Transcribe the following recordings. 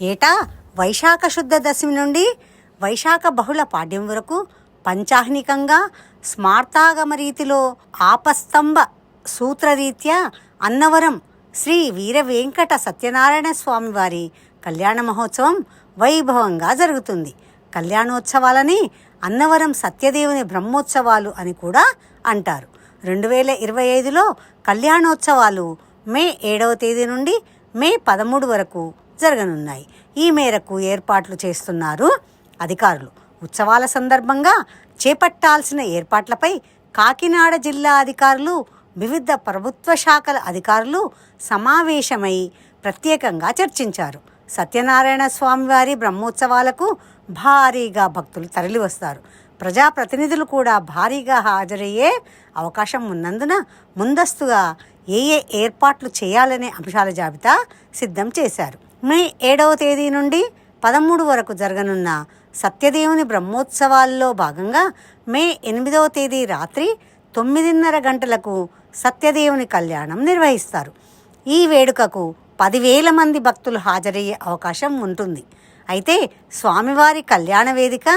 ఏటా? వైశాఖ శుద్ధ దశమి నుండి వైశాఖ బహుళ పాడ్యం వరకు పంచాహ్నికంగా స్మార్తాగమ రీతిలో ఆపస్తంభ సూత్రరీత్యా అన్నవరం శ్రీ వీర వెంకట సత్యనారాయణ స్వామి వారి కళ్యాణ మహోత్సవం వైభవంగా జరుగుతుంది. కళ్యాణోత్సవాలని అన్నవరం సత్యదేవుని బ్రహ్మోత్సవాలు అని కూడా అంటారు. రెండు వేల ఇరవై ఐదులో కళ్యాణోత్సవాలు మే ఏడవ తేదీ నుండి మే పదమూడు వరకు జరగనున్నాయి. ఈ మేరకు ఏర్పాట్లు చేస్తున్నారు అధికారులు. ఉత్సవాల సందర్భంగా చేపట్టాల్సిన ఏర్పాట్లపై కాకినాడ జిల్లా అధికారులు వివిధ ప్రభుత్వ శాఖల అధికారులు సమావేశమై ప్రత్యేకంగా చర్చించారు. సత్యనారాయణ స్వామివారి బ్రహ్మోత్సవాలకు భారీగా భక్తులు తరలివస్తారు. ప్రజాప్రతినిధులు కూడా భారీగా హాజరయ్యే అవకాశం ఉన్నందున ముందస్తుగా ఏ ఏ ఏర్పాట్లు చేయాలనే అంశాల జాబితా సిద్ధం చేశారు. మే ఏడవ తేదీ నుండి పదమూడు వరకు జరగనున్న సత్యదేవుని బ్రహ్మోత్సవాల్లో భాగంగా మే ఎనిమిదవ తేదీ రాత్రి తొమ్మిదిన్నర గంటలకు సత్యదేవుని కళ్యాణం నిర్వహిస్తారు. ఈ వేడుకకు పదివేల మంది భక్తులు హాజరయ్యే అవకాశం ఉంటుంది. అయితే స్వామివారి కళ్యాణ వేదిక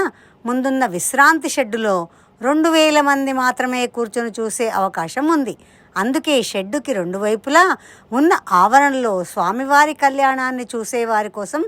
ముందున్న విశ్రాంతి షెడ్డులో రెండు వేల మంది మాత్రమే కూర్చొని చూసే అవకాశం ఉంది. అందుకే షెడ్డుకి రెండు వైపులా ఉన్న ఆవరణలో స్వామివారి కళ్యాణాన్ని చూసేవారి కోసం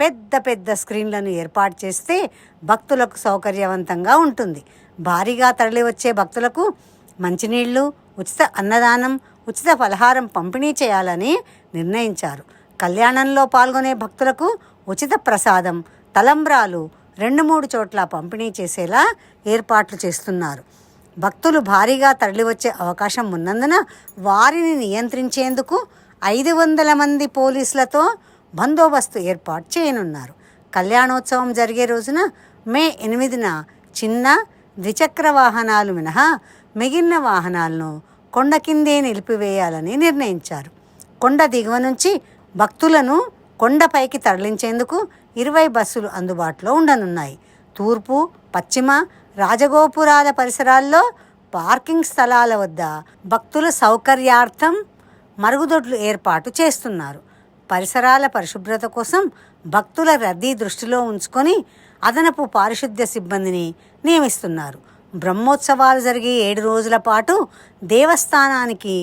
పెద్ద పెద్ద స్క్రీన్లను ఏర్పాటు చేస్తే భక్తులకు సౌకర్యవంతంగా ఉంటుంది. భారీగా తరలివచ్చే భక్తులకు మంచినీళ్ళు ఉచిత అన్నదానం ఉచిత ఫలహారం పంపిణీ చేయాలని నిర్ణయించారు. కళ్యాణంలో పాల్గొనే భక్తులకు ఉచిత ప్రసాదం తలంబ్రాలు రెండు మూడు చోట్ల పంపిణీ చేసేలా ఏర్పాట్లు చేస్తున్నారు. భక్తులు భారీగా తరలివచ్చే అవకాశం ఉన్నందున వారిని నియంత్రించేందుకు ఐదు వందల మంది పోలీసులతో బందోబస్తు ఏర్పాటు చేయనున్నారు. కళ్యాణోత్సవం జరిగే రోజున మే ఎనిమిదిన చిన్న ద్విచక్ర వాహనాలు మినహా మిగిలిన వాహనాలను కొండ కిందే నిలిపివేయాలని నిర్ణయించారు. కొండ దిగువ నుంచి భక్తులను కొండపైకి తరలించేందుకు ఇరవై బస్సులు అందుబాటులో ఉండనున్నాయి. తూర్పు పశ్చిమ రాజగోపురాల పరిసరాల్లో పార్కింగ్ స్థలాల వద్ద భక్తుల సౌకర్యార్థం మరుగుదొడ్లు ఏర్పాటు చేస్తున్నారు. పరిసరాల పరిశుభ్రత కోసం భక్తుల రద్దీ దృష్టిలో ఉంచుకొని అదనపు పారిశుద్ధ్య సిబ్బందిని నియమిస్తున్నారు. బ్రహ్మోత్సవాలు జరిగే ఏడు రోజుల పాటు దేవస్థానానికి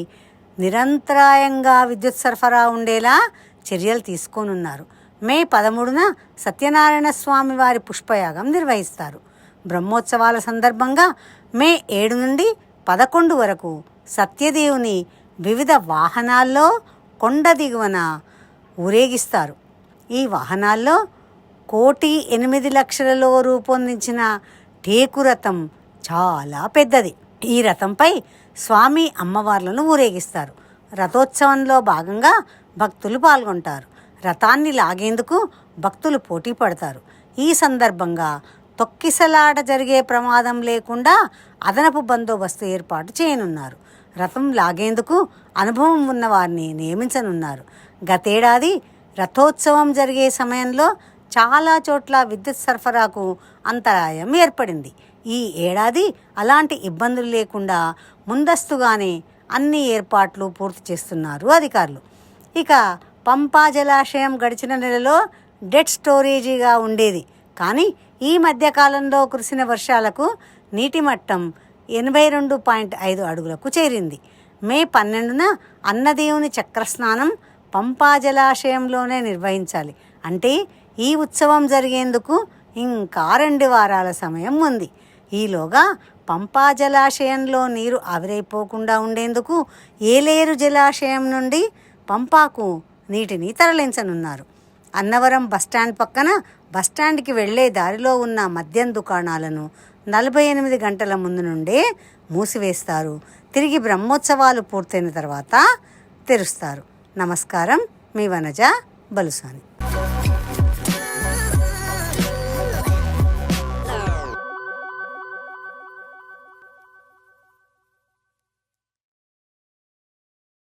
నిరంతరాయంగా విద్యుత్ సరఫరా ఉండేలా చర్యలు తీసుకోనున్నారు. మే పదమూడున సత్యనారాయణ స్వామి వారి పుష్పయాగం నిర్వహిస్తారు. బ్రహ్మోత్సవాల సందర్భంగా మే ఏడు నుండి పదకొండు వరకు సత్యదేవుని వివిధ వాహనాల్లో కొండ దిగువన ఊరేగిస్తారు. ఈ వాహనాల్లో కోటి ఎనిమిది లక్షలలో రూపొందించిన టేకు రథం చాలా పెద్దది. ఈ రథంపై స్వామి అమ్మవార్లను ఊరేగిస్తారు. రథోత్సవంలో భాగంగా భక్తులు పాల్గొంటారు. రథాన్ని లాగేందుకు భక్తులు పోటీ పడతారు. ఈ సందర్భంగా తొక్కిసలాట జరిగే ప్రమాదం లేకుండా అదనపు బందోబస్తు ఏర్పాటు చేయనున్నారు. రథం లాగేందుకు అనుభవం ఉన్న వారిని నియమించనున్నారు. గతేడాది రథోత్సవం జరిగే సమయంలో చాలా చోట్ల విద్యుత్ సరఫరాకు అంతరాయం ఏర్పడింది. ఈ ఏడాది అలాంటి ఇబ్బందులు లేకుండా ముందస్తుగానే అన్ని ఏర్పాట్లు పూర్తి చేస్తున్నారు అధికారులు. ఇక పంపా జలాశయం గడిచిన నెలలో డెడ్ స్టోరేజీగా ఉండేది. కానీ ఈ మధ్యకాలంలో కురిసిన వర్షాలకు నీటి మట్టం ఎనభై రెండు పాయింట్ ఐదు అడుగులకు చేరింది. మే పన్నెండున అన్నదేవుని చక్రస్నానం పంపా జలాశయంలోనే నిర్వహించాలి. అంటే ఈ ఉత్సవం జరిగేందుకు ఇంకా రెండు వారాల సమయం ఉంది. ఈలోగా పంపా జలాశయంలో నీరు ఆవిరైపోకుండా ఉండేందుకు ఏలేరు జలాశయం నుండి పంపాకు నీటిని తరలించనున్నారు. అన్నవరం బస్టాండ్ పక్కన బస్టాండ్కి వెళ్ళే దారిలో ఉన్న మద్యం దుకాణాలను నలభై ఎనిమిది గంటల ముందు నుండే మూసివేస్తారు. తిరిగి బ్రహ్మోత్సవాలు పూర్తయిన తర్వాత తెరుస్తారు. నమస్కారం. మీ వనజ బలుసాని.